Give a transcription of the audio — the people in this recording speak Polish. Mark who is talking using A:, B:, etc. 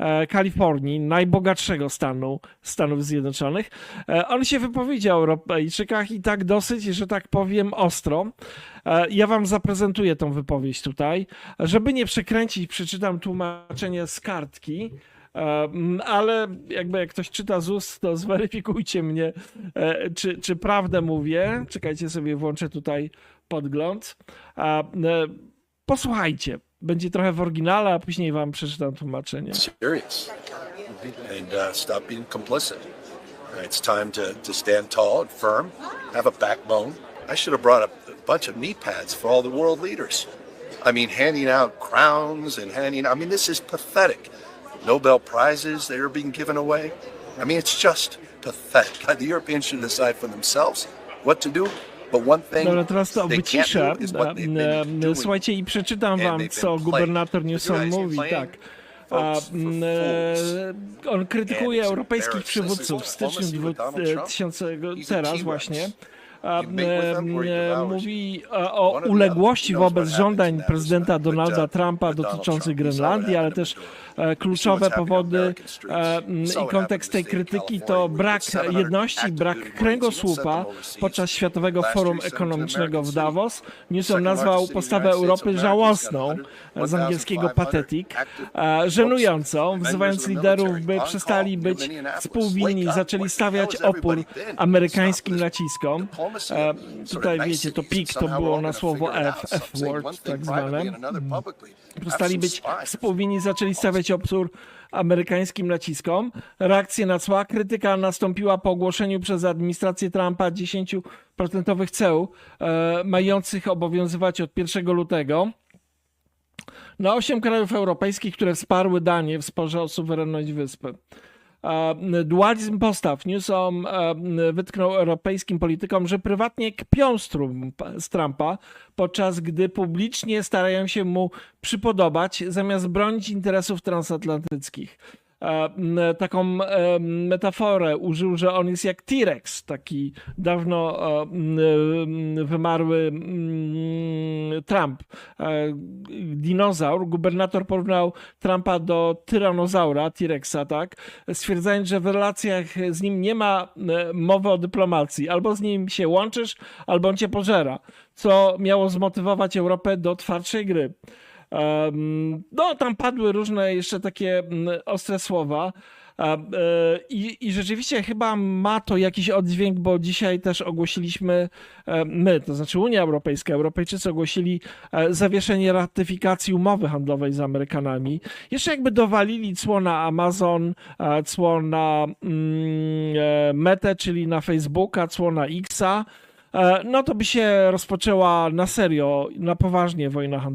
A: e, Kalifornii, najbogatszego stanu Stanów Zjednoczonych. E, On się wypowiedział o Europejczykach i tak dosyć, że tak powiem, ostro. E, Ja wam zaprezentuję tą wypowiedź tutaj. Żeby nie przekręcić, przeczytam tłumaczenie z kartki. Ale jakby jak ktoś czyta z ust, to zweryfikujcie mnie, czy, czy prawdę mówię. Czekajcie sobie, włączę tutaj podgląd. Posłuchajcie. Będzie trochę w oryginale, a później wam przeczytam tłumaczenie.
B: serious and uh, stop being complicit. It's time to, to stand tall and firm, have a backbone. I should have brought a, bunch of knee pads for all the world leaders. I mean, handing out crowns and handing, I mean, this is pathetic. Nobel Prizes that are being given away. I mean, it's just pathetic. The Europeans should decide for themselves what to do.
A: Dobra, teraz to wyciszę. E. Słuchajcie, i przeczytam wam, co gubernator. Newsom mówi. Tak. A, mm, e, on krytykuje europejskich przywódców w styczniu
B: diplomacy with Donald Trump.
A: 2000,
B: He's a
A: teraz właśnie. Mówi o uległości wobec żądań prezydenta Donalda Trumpa dotyczących Grenlandii, ale też e, kluczowe powody e, i kontekst tej krytyki to brak
B: 700
A: jedności, brak kręgosłupa podczas Światowego Forum Ekonomicznego w Davos. Newsom nazwał postawę Europy żałosną, z angielskiego
B: 1,500
A: pathetic, e, żenującą, wzywając liderów, by przestali być współwinni, zaczęli stawiać opór amerykańskim naciskom. E, Tutaj wiecie, to PIK to było na słowo F, F-word, tak zwane.
B: publicly.
A: Przestali być współwinni, zaczęli stawiać opór amerykańskim naciskom. Reakcje na cła. Krytyka nastąpiła po ogłoszeniu przez administrację Trumpa 10% ceł e, mających obowiązywać od 1 lutego na osiem krajów europejskich, które wsparły Danię w sporze o suwerenność wyspy. Dualizm postaw. Newsom wytknął europejskim politykom, że prywatnie kpią z, Trump, z Trumpa, podczas gdy publicznie starają się mu przypodobać, zamiast bronić interesów transatlantyckich. Taką e, metaforę użył, że on jest jak T-Rex, taki dawno wymarły Trump. E, Dinozaur, gubernator porównał Trumpa do tyranozaura, T-Rexa, tak? Stwierdzając, że w relacjach z nim nie ma e, mowy o dyplomacji. Albo z nim się łączysz, albo on cię pożera. Co miało zmotywować Europę do twardszej gry. No, tam padły różne jeszcze takie mm, ostre słowa. E, I, I rzeczywiście chyba ma to jakiś oddźwięk, bo dzisiaj też ogłosiliśmy e, my, to znaczy Unia Europejska, Europejczycy ogłosili e, zawieszenie ratyfikacji umowy handlowej z Amerykanami. Jeszcze jakby dowalili cło na Amazon, cło na mm, Metę, czyli na Facebooka, cło na Xa, no to by się rozpoczęła na serio, na poważnie wojna handlowa.